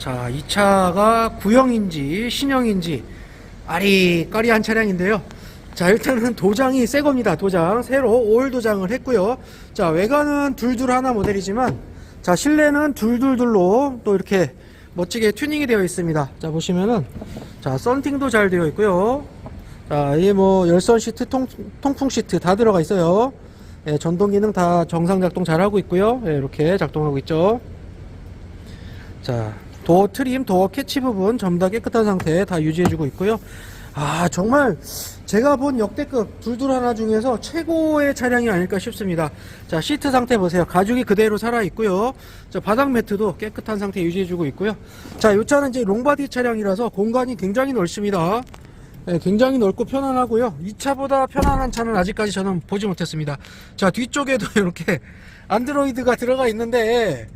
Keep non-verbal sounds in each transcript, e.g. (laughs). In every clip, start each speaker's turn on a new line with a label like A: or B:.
A: 자, 이 차가 구형인지 신형인지 아리까리한 차량인데요. 자, 일단은 도장이 새 겁니다. 도장. 새로 올 도장을 했고요. 자, 외관은 둘둘 하나 모델이지만 자, 실내는 둘둘둘로 또 이렇게 멋지게 튜닝이 되어 있습니다. 자, 보시면은 자, 썬팅도 잘 되어 있고요. 자, 이게 뭐 열선 시트, 통, 통풍 시트 다 들어가 있어요. 예, 전동 기능 다 정상 작동 잘 하고 있고요. 예, 이렇게 작동하고 있죠. 자, 도어 트림, 도어 캐치 부분 전부 다 깨끗한 상태 다 유지해주고 있고요. 아, 정말 제가 본 역대급 둘둘 하나 중에서 최고의 차량이 아닐까 싶습니다. 자, 시트 상태 보세요. 가죽이 그대로 살아 있고요. 자, 바닥 매트도 깨끗한 상태 유지해주고 있고요. 자, 이 차는 이제 롱바디 차량이라서 공간이 굉장히 넓습니다. 네, 굉장히 넓고 편안하고요. 이 차보다 편안한 차는 아직까지 저는 보지 못했습니다. 자, 뒤쪽에도 (laughs) 이렇게 안드로이드가 들어가 있는데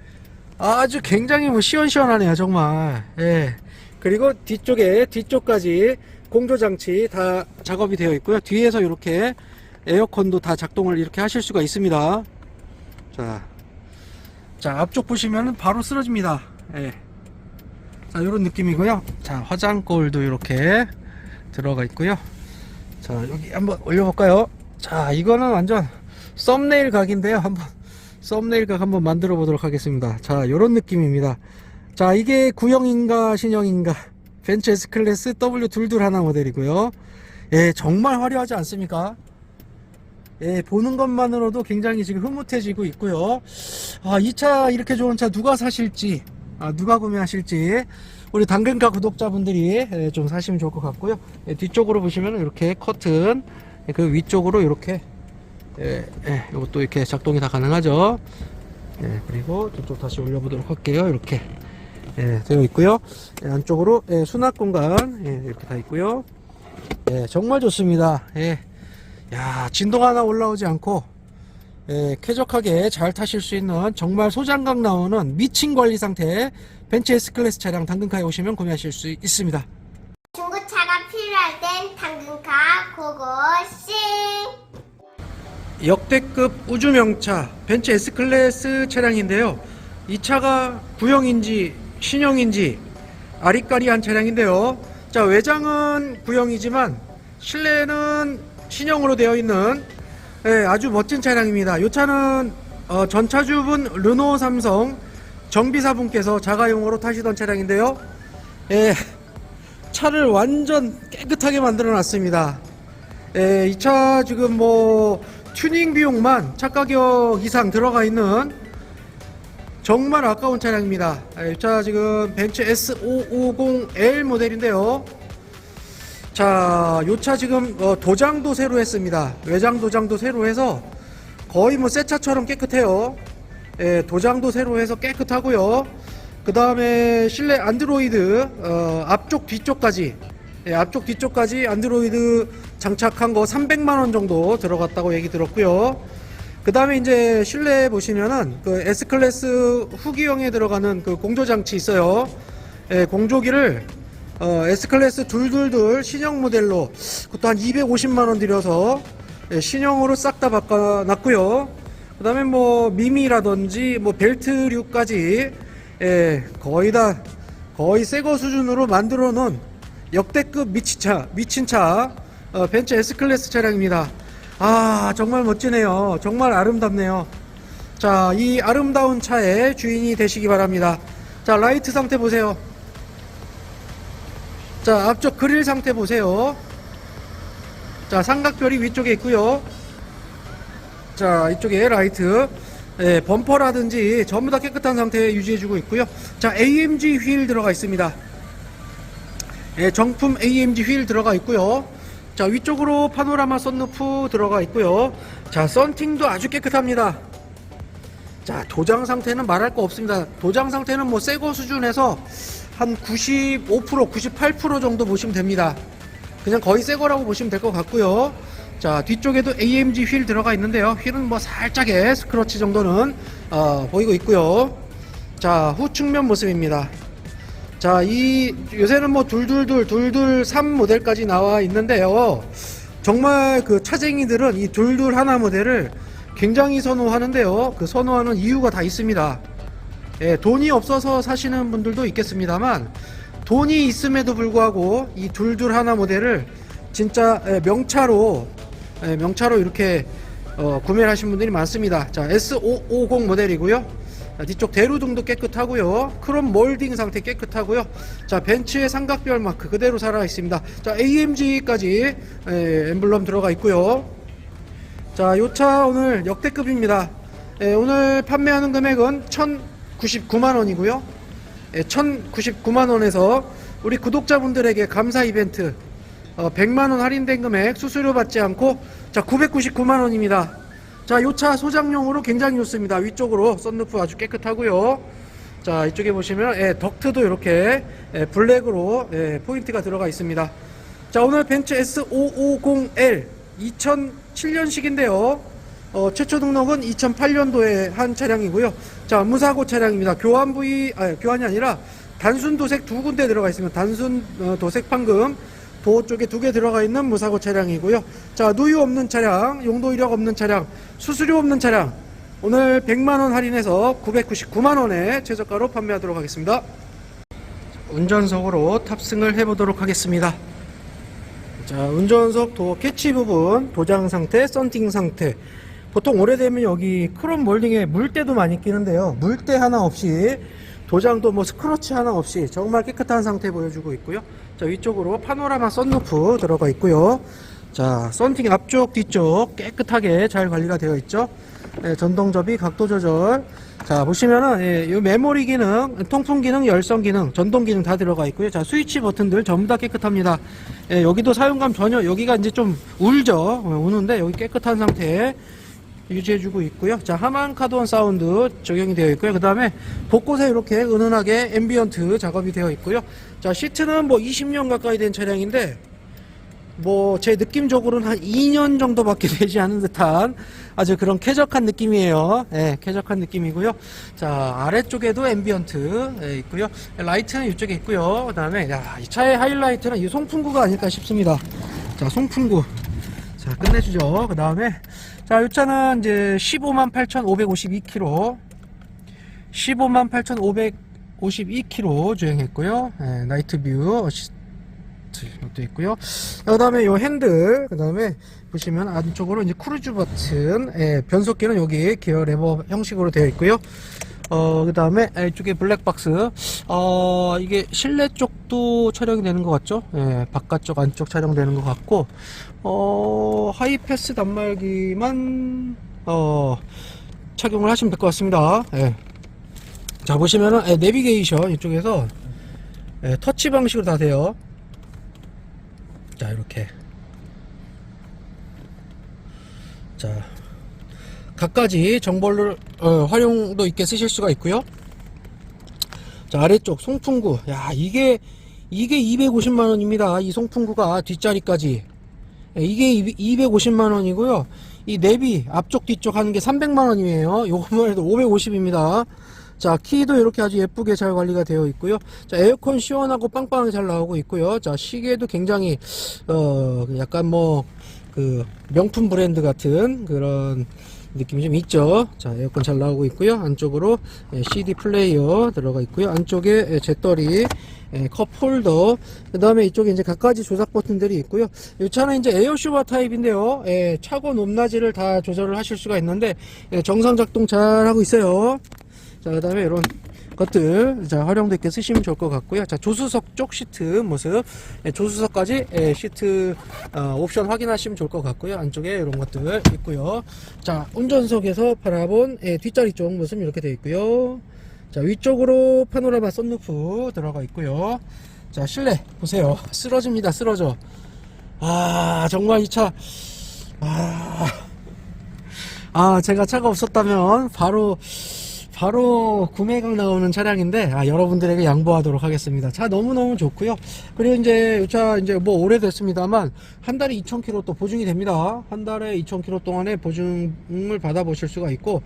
A: 아주 굉장히 뭐 시원시원하네요, 정말. 예. 그리고 뒤쪽에 뒤쪽까지 공조 장치 다 작업이 되어 있고요. 뒤에서 이렇게 에어컨도 다 작동을 이렇게 하실 수가 있습니다. 자, 자 앞쪽 보시면은 바로 쓰러집니다. 예. 자, 이런 느낌이고요. 자, 화장골도 이렇게 들어가 있고요. 자, 여기 한번 올려볼까요? 자, 이거는 완전 썸네일 각인데요. 한번 썸네일 각 한번 만들어 보도록 하겠습니다. 자, 요런 느낌입니다. 자, 이게 구형인가 신형인가 벤츠 S 클래스 W 둘둘 하나 모델이고요. 예, 정말 화려하지 않습니까? 예, 보는 것만으로도 굉장히 지금 흐뭇해지고 있고요. 아, 이 차 이렇게 좋은 차 누가 사실지, 아, 누가 구매하실지 우리 당근가 구독자분들이 예, 좀 사시면 좋을 것 같고요. 예, 뒤쪽으로 보시면 이렇게 커튼, 예, 그 위쪽으로 이렇게 예, 예, 이것도 이렇게 작동이 다 가능하죠. 예, 그리고 저쪽 다시 올려보도록 할게요. 이렇게 예, 되어 있고요. 예, 안쪽으로 예, 수납 공간 예, 이렇게 다 있고요. 예, 정말 좋습니다. 예, 야 진동 하나 올라오지 않고 예, 쾌적하게 잘 타실 수 있는 정말 소장각 나오는 미친 관리 상태 벤츠 S 클래스 차량 당근카에 오시면 구매하실 수 있습니다.
B: 중고차가 필요할 땐 당근카 고고싱
A: 역대급 우주명차 벤츠 S 클래스 차량인데요. 이 차가 구형인지 신형인지 아리까리한 차량인데요. 자 외장은 구형이지만 실내는 신형으로 되어 있는 예, 아주 멋진 차량입니다. 이 차는 어, 전차주분 르노 삼성 정비사분께서 자가용으로 타시던 차량인데요. 예, 차를 완전 깨끗하게 만들어 놨습니다. 예, 이 차 지금 뭐 튜닝 비용만 차 가격 이상 들어가 있는 정말 아까운 차량입니다. 예, 이차 지금 벤츠 S550L 모델인데요. 자, 요차 지금 어, 도장도 새로 했습니다. 외장 도장도 새로 해서 거의 뭐 새 차처럼 깨끗해요. 예, 도장도 새로 해서 깨끗하고요. 그 다음에 실내 안드로이드 어, 앞쪽 뒤쪽까지 예, 앞쪽 뒤쪽까지 안드로이드 장착한 거 300만 원 정도 들어갔다고 얘기 들었고요. 그 다음에 이제 실내 보시면은 그 S 클래스 후기형에 들어가는 그 공조 장치 있어요. 예, 공조기를 어, S 클래스 둘둘둘 신형 모델로 그것도 한 250만 원 들여서 예, 신형으로 싹 다 바꿔놨고요. 그 다음에 뭐 미미라든지 뭐 벨트류까지 예, 거의 다 거의 새거 수준으로 만들어 놓은 역대급 미친 차, 미친 차, 어, 벤츠 S 클래스 차량입니다. 아, 정말 멋지네요. 정말 아름답네요. 자, 이 아름다운 차의 주인이 되시기 바랍니다. 자, 라이트 상태 보세요. 자, 앞쪽 그릴 상태 보세요. 자, 삼각별이 위쪽에 있고요. 자, 이쪽에 라이트. 예, 범퍼라든지 전부 다 깨끗한 상태 유지해주고 있고요. 자, AMG 휠 들어가 있습니다. 예, 정품 AMG 휠 들어가 있고요. 자, 위쪽으로 파노라마 썬루프 들어가 있고요. 자, 썬팅도 아주 깨끗합니다. 자, 도장 상태는 말할 거 없습니다. 도장 상태는 뭐 새거 수준에서 한 95%, 98% 정도 보시면 됩니다. 그냥 거의 새 거라고 보시면 될 것 같고요. 자, 뒤쪽에도 AMG 휠 들어가 있는데요. 휠은 뭐 살짝의 스크러치 정도는 어, 보이고 있고요. 자, 후 측면 모습입니다. 자, 이 요새는 뭐 둘둘둘 둘둘 3 모델까지 나와 있는데요. 정말 그 차쟁이들은 이 둘둘 하나 모델을 굉장히 선호하는데요. 그 선호하는 이유가 다 있습니다. 예, 돈이 없어서 사시는 분들도 있겠습니다만 돈이 있음에도 불구하고 이 둘둘 하나 모델을 진짜 예, 명차로 예, 명차로 이렇게 어, 구매를 하신 분들이 많습니다. 자 S550 모델이고요. 자, 뒤쪽 대루등도 깨끗하고요. 크롬 몰딩 상태 깨끗하고요. 자 벤츠의 삼각별 마크 그대로 살아 있습니다. 자 AMG까지 예, 엠블럼 들어가 있고요. 자, 요 차 오늘 역대급입니다. 예, 오늘 판매하는 금액은 1,099만 원이고요. 예, 1,099만 원에서 우리 구독자분들에게 감사 이벤트 어, 100만 원 할인된 금액 수수료 받지 않고 자, 999만 원입니다. 자, 요차 소장용으로 굉장히 좋습니다. 위쪽으로 썬루프 아주 깨끗하고요. 자, 이쪽에 보시면 예, 덕트도 이렇게 예, 블랙으로 예, 포인트가 들어가 있습니다. 자, 오늘 벤츠 S550L 2007년식인데요. 어, 최초 등록은 2008년도에 한 차량이고요. 자, 무사고 차량입니다. 교환 부위, 아, 교환이 아니라 단순 도색 두 군데 들어가 있으면 단순 어, 도색 판금 보호 쪽에 두 개 들어가 있는 무사고 차량이고요. 자, 누유 없는 차량, 용도 이력 없는 차량, 수수료 없는 차량. 오늘 100만 원 할인해서 999만 원에 최저가로 판매하도록 하겠습니다. 운전석으로 탑승을 해보도록 하겠습니다. 자, 운전석 도어 캐치 부분, 도장 상태, 썬팅 상태. 보통 오래되면 여기 크롬 몰딩에 물때도 많이 끼는데요. 물때 하나 없이, 도장도 뭐 스크러치 하나 없이 정말 깨끗한 상태 보여주고 있고요. 자, 위쪽으로 파노라마 썬루프 들어가 있고요. 자, 썬팅 앞쪽, 뒤쪽 깨끗하게 잘 관리가 되어 있죠. 네, 전동 접이, 각도 조절. 자, 보시면은, 예, 이 메모리 기능, 통풍 기능, 열선 기능, 전동 기능 다 들어가 있고요. 자, 스위치 버튼들 전부 다 깨끗합니다. 예, 여기도 사용감 전혀, 여기가 이제 좀 울죠. 어, 우는데, 여기 깨끗한 상태 유지해주고 있고요. 자, 하만 카드원 사운드 적용이 되어 있고요. 그 다음에 곳곳에 이렇게 은은하게 앰비언트 작업이 되어 있고요. 자, 시트는 뭐 20년 가까이 된 차량인데, 뭐 제 느낌적으로는 한 2년 정도밖에 (laughs) 되지 않은 듯한 아주 그런 쾌적한 느낌이에요. 예, 쾌적한 느낌이고요. 자 아래쪽에도 앰비언트 예, 있고요. 라이트는 이쪽에 있고요. 그 다음에 야, 이 차의 하이라이트는 이 송풍구가 아닐까 싶습니다. 자 송풍구 자 끝내주죠. 그 다음에 자이 차는 이제 15만 8,552km 15만 8,552km 주행했고요. 예, 나이트 뷰 어시스트 이것도 있고요. 그 다음에 요 핸들, 그 다음에 보시면 안쪽으로 이제 크루즈 버튼, 예, 변속기는 여기 기어 레버 형식으로 되어 있고요. 어, 그 다음에 이쪽에 블랙박스, 어, 이게 실내 쪽도 촬영이 되는 것 같죠? 예, 바깥쪽, 안쪽 촬영되는 것 같고, 어, 하이패스 단말기만, 어, 착용을 하시면 될 것 같습니다. 예. 자, 보시면은, 예, 내비게이션 이쪽에서, 예, 터치 방식으로 다 돼요. 자 이렇게 자 각가지 정보를 어, 활용도 있게 쓰실 수가 있고요. 자 아래쪽 송풍구. 야 이게 이게 250만 원입니다. 이 송풍구가 뒷자리까지. 예, 이게 250만 원이고요. 이 내비 앞쪽 뒤쪽 하는 게 300만 원이에요. 요거만 해도 550입니다. 자 키도 이렇게 아주 예쁘게 잘 관리가 되어 있고요. 자 에어컨 시원하고 빵빵하게 잘 나오고 있고요. 자 시계도 굉장히 어 약간 뭐 그 명품 브랜드 같은 그런 느낌이 좀 있죠? 자 에어컨 잘 나오고 있고요. 안쪽으로 예, CD 플레이어 들어가 있고요. 안쪽에 예, 재떨이 예, 컵 홀더 그 다음에 이쪽에 이제 각가지 조작 버튼들이 있고요. 이 차는 이제 에어쇼바 타입인데요. 예, 차고 높낮이를 다 조절을 하실 수가 있는데 예, 정상 작동 잘 하고 있어요. 자, 그 다음에 이런 것들, 자, 활용도 있게 쓰시면 좋을 것 같고요. 자, 조수석 쪽 시트 모습, 예, 조수석까지 예, 시트 어, 옵션 확인하시면 좋을 것 같고요. 안쪽에 이런 것들 있고요. 자, 운전석에서 바라본 예, 뒷자리 쪽 모습 이렇게 되어 있고요. 자, 위쪽으로 파노라마 썬루프 들어가 있고요. 자, 실내 보세요. 쓰러집니다. 쓰러져. 아, 정말 이 차, 아, 아, 제가 차가 없었다면 바로 바로 구매가 나오는 차량인데 아, 여러분들에게 양보하도록 하겠습니다. 차 너무너무 좋고요. 그리고 이제 이 차 이제 뭐 오래됐습니다만 한 달에 2,000km 또 보증이 됩니다. 한 달에 2,000km 동안에 보증을 받아보실 수가 있고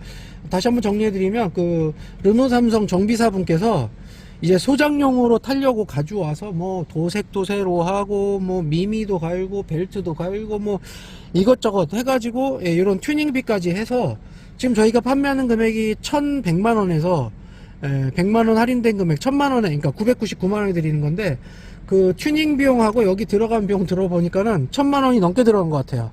A: 다시 한번 정리해드리면 그 르노 삼성 정비사 분께서 이제 소장용으로 타려고 가져와서 뭐 도색도 새로 하고 뭐 미미도 갈고 벨트도 갈고 뭐 이것저것 해가지고 예, 이런 튜닝비까지 해서 지금 저희가 판매하는 금액이 1,100만 원에서 에, 100만 원 할인된 금액 1000만 원에 그러니까 999만 원에 드리는 건데 그 튜닝 비용하고 여기 들어간 비용 들어보니까는 1000만 원이 넘게 들어간 것 같아요.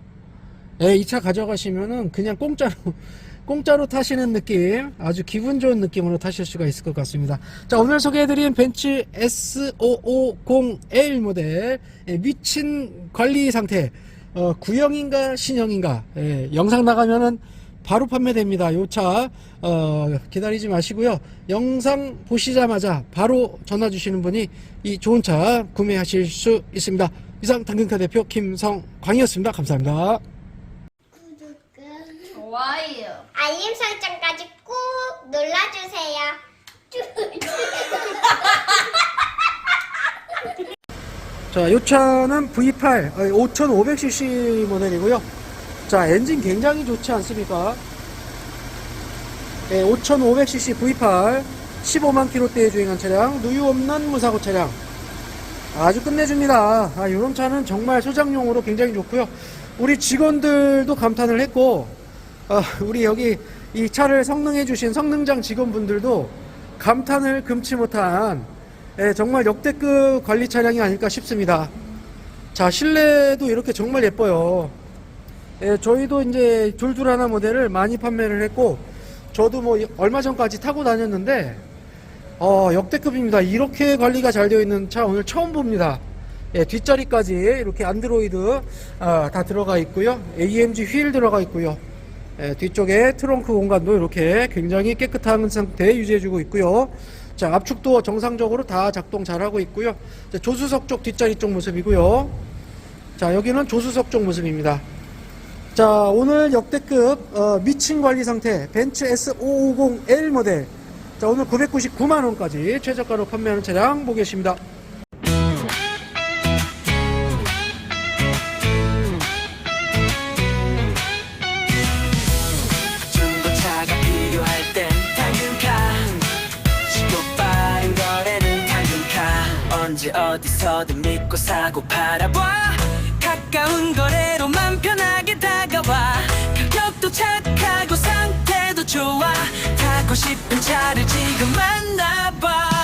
A: 예, 이 차 가져가시면은 그냥 공짜로 (laughs) 공짜로 타시는 느낌 아주 기분 좋은 느낌으로 타실 수가 있을 것 같습니다 자 오늘 소개해드린 벤츠 S550L 모델 예, 미친 관리 상태 어, 구형인가 신형인가 예, 영상 나가면은 바로 판매됩니다 요차 어, 기다리지 마시고요 영상 보시자마자 바로 전화 주시는 분이 이 좋은 차 구매하실 수 있습니다 이상 당근카 대표 김성광이었습니다 감사합니다
C: 좋아요.
B: 알림 설정까지 꾹 눌러주세요. (laughs)
A: 자, 이 차는 V8 5500cc 모델이고요. 자, 엔진 굉장히 좋지 않습니까? 네, 5500cc V8 15만 킬로대에 주행한 차량, 누유 없는 무사고 차량. 아주 끝내줍니다. 아, 이런 차는 정말 소장용으로 굉장히 좋고요. 우리 직원들도 감탄을 했고, 아, 우리 여기 이 차를 성능해 주신 성능장 직원분들도 감탄을 금치 못한 예, 정말 역대급 관리 차량이 아닐까 싶습니다. 자, 실내도 이렇게 정말 예뻐요. 예, 저희도 이제 둘둘 하나 모델을 많이 판매를 했고, 저도 뭐 얼마 전까지 타고 다녔는데, 어, 역대급입니다. 이렇게 관리가 잘 되어 있는 차 오늘 처음 봅니다. 예, 뒷자리까지 이렇게 안드로이드 아, 다 들어가 있고요. AMG 휠 들어가 있고요. 예, 뒤쪽에 트렁크 공간도 이렇게 굉장히 깨끗한 상태 유지해주고 있고요. 자, 압축도 정상적으로 다 작동 잘하고 있고요. 자, 조수석 쪽 뒷자리 쪽 모습이고요. 자, 여기는 조수석 쪽 모습입니다. 자, 오늘 역대급 어, 미친 관리 상태 벤츠 S550L 모델. 자, 오늘 999만 원까지 최저가로 판매하는 차량 보겠습니다.
D: 어디서든 믿고 사고 팔아봐 가까운 거래로 좋아. 타고 싶은 차를 지금 만나봐